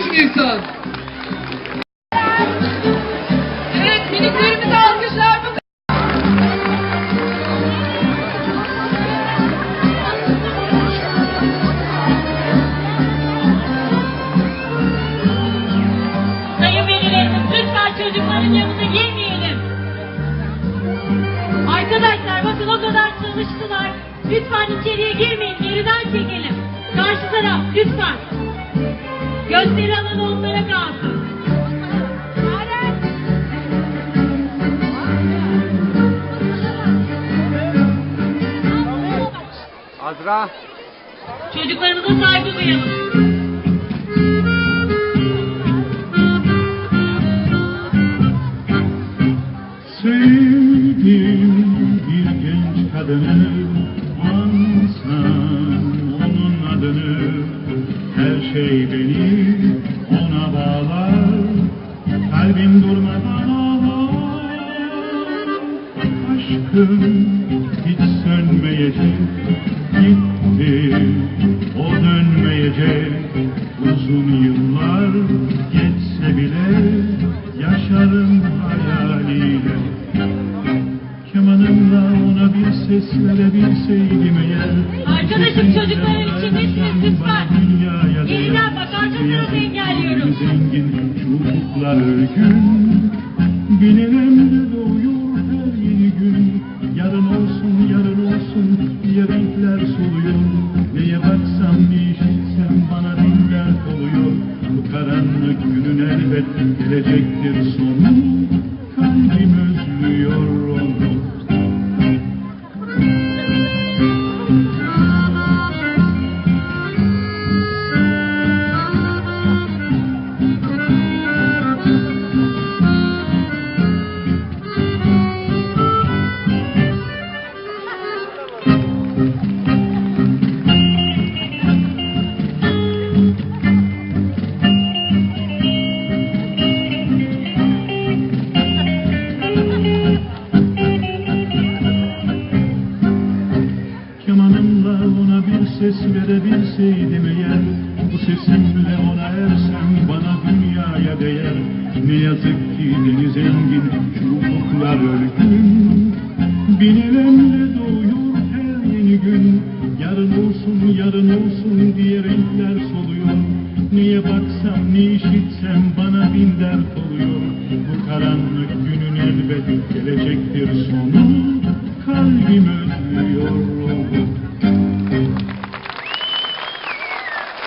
3 Nisan. Evet miniklerimizi alkışlar bu Sayın velilerimiz lütfen çocukların yanına girmeyelim. Arkadaşlar bakın o kadar çalıştılar. Lütfen içeriye girmeyin. Geriden çekelim. Karşı taraf lütfen. Gösteri alanı onlara kalsın. Azra. Çocuklarımıza saygı duyalım. Sevdim bir genç kadını Kalbim durmadan ağlar Aşkım hiç sönmeyecek Gitti o dönmeyecek Uzun yıllar geçse bile Yaşarım hayaliyle Kemanımla ona bir ses verebilseydim eğer Arkadaşım, çocukların içindesiniz, lütfen. Geriden bak, arka tarafı engelliyorum. Zengin ufuklar örgün Bilemem doğuyor her yeni gün. Yarın olsun yarın olsun diye renkler soluyor. Neye baksam ne işitsem bana bin dert oluyor Bu karanlık günün elbet gelecektir sonu. Kalbim özlüyor ses verebilseydim eğer Bu sesimle ona ersem bana dünyaya değer. Ne yazık ki deniz engin şu ufuklar örgün diye renkler soluyor. Neye baksam ne işitsem bana bin dert oluyor. Bu karanlık günün elbet gelecektir sonu. Kalbim özlüyor